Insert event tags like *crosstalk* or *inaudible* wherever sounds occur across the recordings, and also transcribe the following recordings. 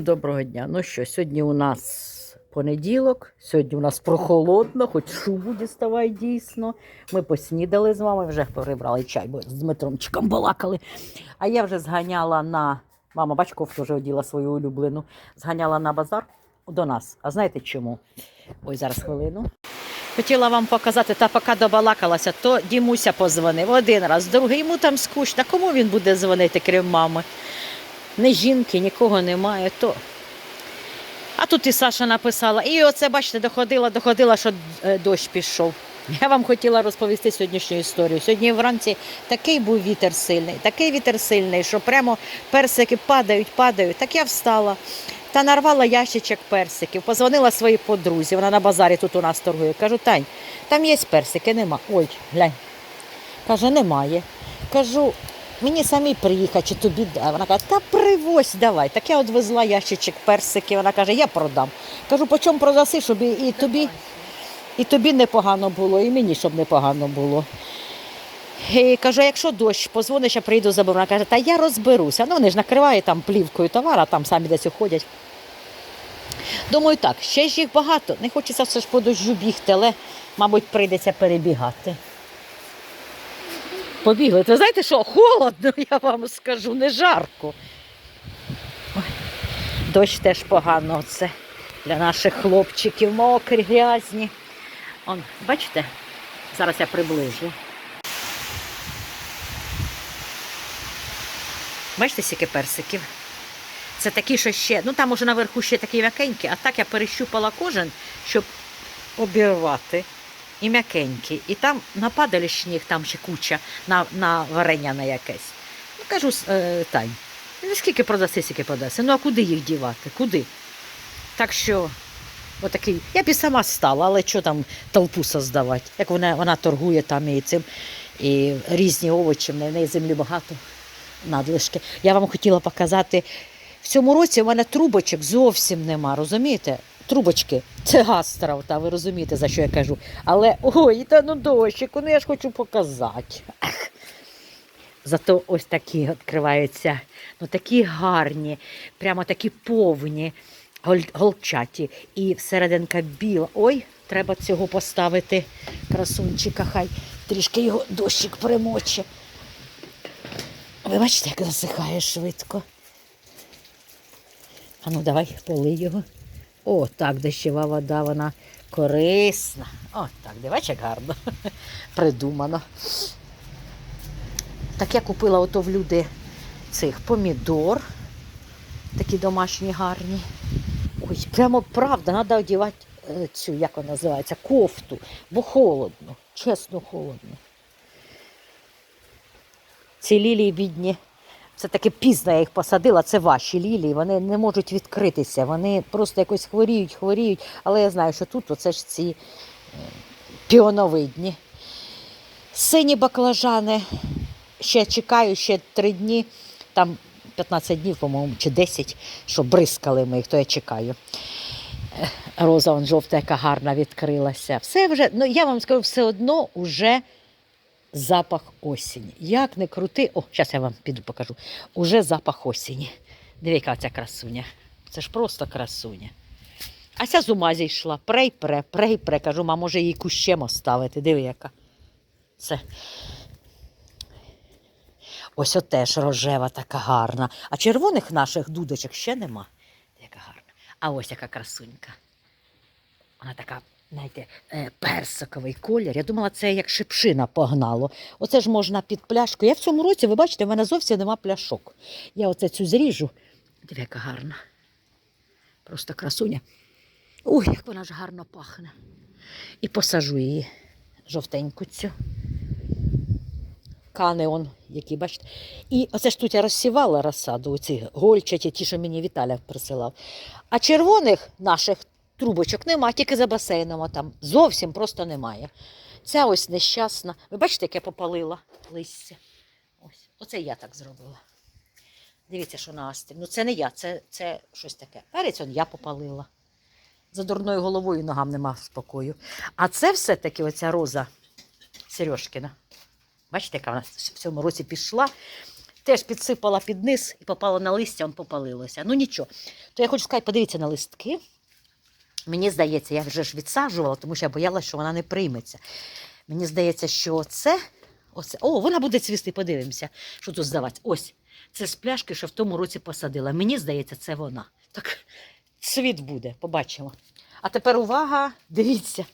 Доброго дня. Ну що, сьогодні у нас понеділок, сьогодні у нас прохолодно, хоч шубу діставай дійсно. Ми поснідали з вами, вже перебрали чай, бо з Дмитромчиком балакали. А я вже зганяла на. Мама бачков теж оділа свою улюблену. Зганяла на базар до нас. А знаєте чому? Ой, зараз хвилину. Хотіла вам показати, та поки добалакалася, то Дімуся позвонив один раз, другий йому там скучно. Кому він буде дзвонити, крім мами? Ні жінки, нікого немає, то. А тут і Саша написала. І оце, бачите, доходила, доходила, що е, дощ пішов. *laughs* Я вам хотіла розповісти сьогоднішню історію. Сьогодні вранці такий був вітер сильний, такий вітер сильний, що прямо персики падають, падають. Так я встала та нарвала ящичок персиків, позвонила своїй подрузі, вона на базарі тут у нас торгує. Кажу, Тань, там є персики, нема. Ой, глянь. Каже, немає. Кажу, мені самі приїхати, чи тобі дай. Вона каже, та привозь давай. Так я одвезла ящичок персиків. Вона каже, я продам. Кажу, по чому продаси, щоб і, і тобі, і тобі непогано було, і мені щоб непогано було. І кажу, якщо дощ, позвониш, я прийду заберу. Вона каже, та я розберуся. Ну, вони ж накривають там плівкою товар, а там самі десь уходять. Думаю, так, ще ж їх багато. Не хочеться все ж по дощу бігти, але, мабуть, прийдеться перебігати. Побігли. Ви знаєте що, холодно, *laughs* я вам скажу, не жарко. Ой, дощ теж погано це для наших хлопчиків, мокрі, грязні. Он, бачите, зараз я приближу. Бачите, скільки персиків? Це такі, що ще, ну там уже наверху ще такі м'якенькі, а так я перещупала кожен, щоб обірвати. І м'якенькі. І там на падалішні їх там ще куча на, на варення на якесь. Ну, кажу, е, Тань, ну скільки продаси, скільки продаси. Ну а куди їх дівати? Куди? Так що, отакий, я б і сама стала, але що там толпу создавати? Як вона, вона торгує там і цим, і різні овочі, в неї землі багато надлишки. Я вам хотіла показати. В цьому році у мене трубочок зовсім нема, розумієте? Трубочки, це гастра, та ви розумієте, за що я кажу. Але ой, та ну дощику, ну я ж хочу показати. Ех. Зато ось такі відкриваються, ну такі гарні, прямо такі повні, голчаті. І всерединка біла. Ой, треба цього поставити красунчика, хай трішки його дощик примоче. Ви бачите, як засихає швидко. А ну давай полий його. О, так, дощова вода, вона корисна. О, так, дивись, як гарно. *laughs* Придумано. Так я купила ото в люди цих помідор. Такі домашні гарні. Ой, прямо правда, треба одягати е, цю, як вона називається, кофту, бо холодно, чесно холодно. Ці лілії бідні. Це таки пізно я їх посадила, це ваші лілії, вони не можуть відкритися, вони просто якось хворіють, хворіють. Але я знаю, що тут оце ж ці е, піоновидні. Сині баклажани. Ще чекаю, ще три дні, там 15 днів, по-моєму, чи 10, що бризкали ми їх, то я чекаю. Е, Роза он жовта, яка гарна відкрилася. Все вже, ну я вам скажу, все одно уже запах осені. Як не крути, о, зараз я вам піду покажу. Уже запах осені. Диви, яка ця красуня. Це ж просто красуня. А ця з ума зійшла. Прей пре, прей пре. Кажу, ма, може її кущем оставити. Диви, яка. Це. Ось теж рожева така гарна. А червоних наших дудочок ще нема. Яка гарна. А ось яка красунька. Вона така, знаєте, е, персиковий колір. Я думала, це як шипшина погнало. Оце ж можна під пляшку. Я в цьому році, ви бачите, в мене зовсім нема пляшок. Я оце цю зріжу. Диви, яка гарна. Просто красуня. Ой, як вона ж гарно пахне. І посажу її жовтеньку цю. Кани он, які, бачите. І оце ж тут я розсівала розсаду, оці гольчаті, ті, що мені Віталя присилав. А червоних наших трубочок нема, тільки за басейном там. Зовсім просто немає. Ця ось нещасна. Ви бачите, як я попалила листя? Ось. Оце я так зробила. Дивіться, що на астрі. Ну це не я, це, це щось таке. Перець он я попалила. За дурною головою ногам нема спокою. А це все-таки оця роза Сережкіна. Бачите, яка вона в цьому році пішла. теж підсипала під низ і попало на листя, он попалилося. Ну нічого. То я хочу сказати, подивіться на листки. Мені здається, я вже ж відсаджувала, тому що я боялася, що вона не прийметься. Мені здається, що це. Оце, о, вона буде цвісти, подивимося, що тут здавати. Ось, це з пляшки, що в тому році посадила. Мені здається, це вона. Так, цвіт буде, побачимо. А тепер увага, дивіться.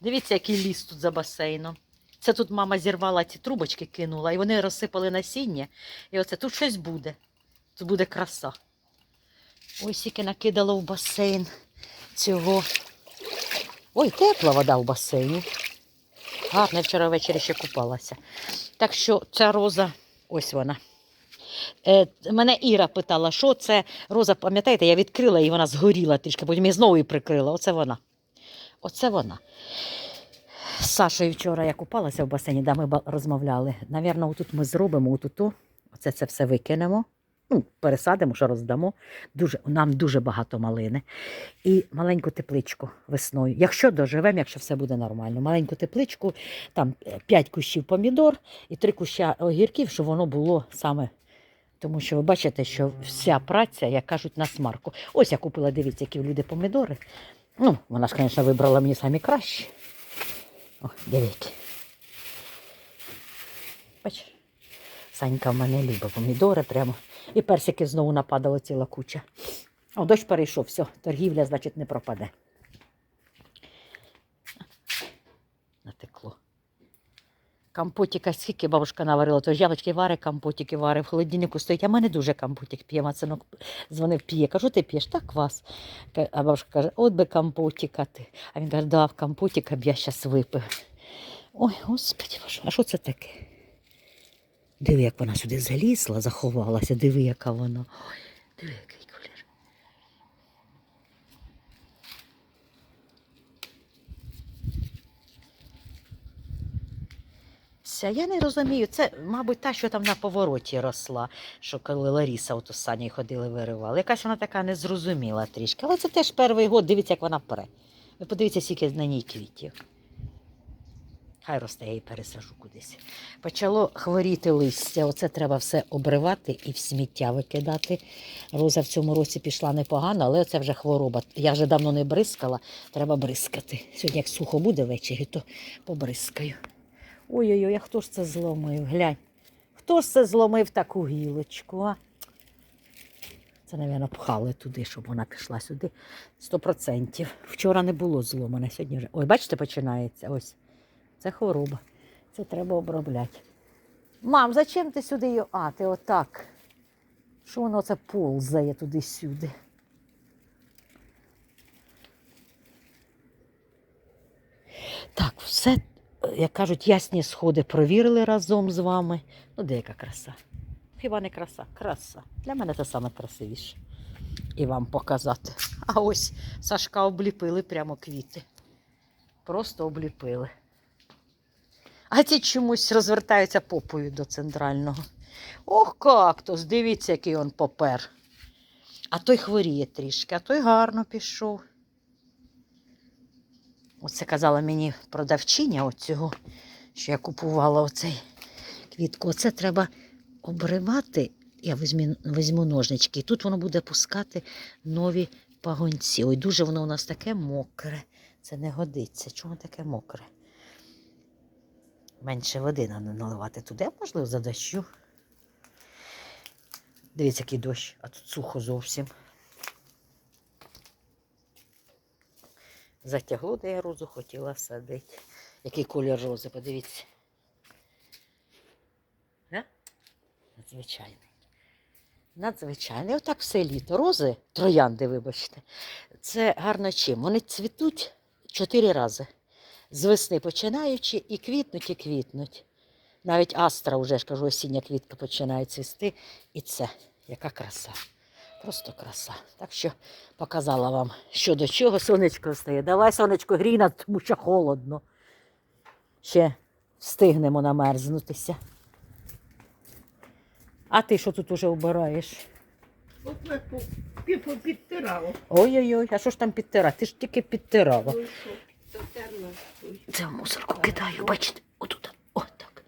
Дивіться, який ліс тут за басейном. Це тут мама зірвала ті трубочки, кинула, і вони розсипали насіння. І оце тут щось буде. Тут буде краса. Ось скільки накидало в басейн цього. Ой, тепла вода в басейні. Гарно, я вчора ввечері ще купалася. Так що ця роза, ось вона. Е, мене Іра питала, що це роза, пам'ятаєте, я відкрила і вона згоріла трішки, потім я знову її прикрила. Оце вона. Оце вона. З Сашою вчора я купалася в басейні, де ми розмовляли. Навірно, отут ми зробимо отут. Оце це все викинемо. Ну, пересадимо, що роздамо. Дуже, нам дуже багато малини. І маленьку тепличку весною. Якщо доживемо, якщо все буде нормально, маленьку тепличку, там 5 кущів помідор і 3 куща огірків, щоб воно було саме. Тому що ви бачите, що вся праця, як кажуть, на смарку. Ось я купила, дивіться, які люди помідори. Ну, вона ж, звісно, вибрала мені самі кращі. О, дивіться. Бач, Санька в мене любить помідори прямо. І персики знову нападало ціла куча. О, дощ перейшов, все, торгівля, значить, не пропаде. Натекло. Компотіка, скільки бабушка наварила, то ж яблучки вари, компотики вари, в холодильнику стоїть. А в мене дуже компотик п'є. Мацинок дзвонив, п'є. Кажу, ти п'єш? Так квас. А бабушка каже, от би компотіка ти. А він каже, да, в компотіка б я щас випив. Ой, господи, а що це таке? Диви, як вона сюди залізла, заховалася, диви, яка вона. Ой, диви, який колір. Ця, я не розумію. Це, мабуть, та, що там на повороті росла, що коли Ларіса от у сані ходили, виривали. Якась вона така незрозуміла трішки. Але це теж перший год, дивіться, як вона пре. Ви подивіться, скільки на ній квітів. Хай росте, я її пересажу кудись. Почало хворіти листя. Оце треба все обривати і в сміття викидати. Роза в цьому році пішла непогано, але це вже хвороба. Я вже давно не бризкала, треба бризкати. Сьогодні, як сухо буде ввечері, то побризкаю. Ой-ой-ой, а хто ж це зломив? Глянь. Хто ж це зломив таку гілочку? а? Це, мабуть, пхали туди, щоб вона пішла сюди. Сто процентів. Вчора не було зломане, сьогодні вже. Ой, бачите, починається. Ось. Це хвороба. Це треба обробляти. Мам, зачем ти сюди її? А, ти отак. Що воно це ползає туди-сюди? Так, все, як кажуть, ясні сходи провірили разом з вами. Ну, деяка краса. Хіба не краса? Краса. Для мене це саме красивіше. І вам показати. А ось Сашка обліпили прямо квіти. Просто обліпили. А ці чомусь розвертаються попою до центрального. Ох, кактус, дивіться, який он попер. А той хворіє трішки, а той гарно пішов. Оце казала мені продавчиня оцього, що я купувала оцей квітку. Оце треба обривати. Я візьму, візьму ножнички, і тут воно буде пускати нові пагонці. Ой, дуже воно у нас таке мокре. Це не годиться. Чому таке мокре? Менше води наливати туди, можливо, за дощу. Дивіться, який дощ, а тут сухо зовсім. Затягло, де я розу хотіла садити. Який колір рози, подивіться. Не? Надзвичайний. Надзвичайний. Отак все літо. Рози, троянди, вибачте, це гарно чим. Вони цвітуть чотири рази. З весни починаючи і квітнуть, і квітнуть. Навіть астра, вже ж кажу, осіння квітка починає цвісти. І це яка краса. Просто краса. Так що показала вам, що до чого сонечко встає. Давай, сонечко, грій нас, тому що холодно. Ще встигнемо намерзнутися. А ти що тут уже? Підтирало. Ой-ой-ой, а що ж там підтирати? Ти ж тільки підтирала. Це мусорку кидаю, бачите, отут. О, так.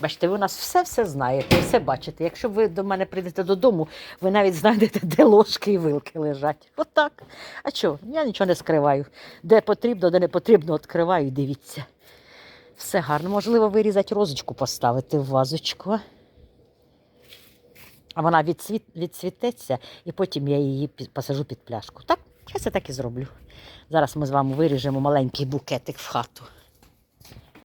Бачите, ви у нас все-все знаєте, все бачите. Якщо ви до мене прийдете додому, ви навіть знайдете, де ложки і вилки лежать. Отак. А що? Я нічого не скриваю. Де потрібно, де не потрібно, відкриваю і дивіться. Все гарно. Можливо, вирізати розочку поставити в вазочку. А вона відцвіт, відцвітеться, і потім я її посажу під пляшку. Так, я це так і зроблю. Зараз ми з вами виріжемо маленький букетик в хату.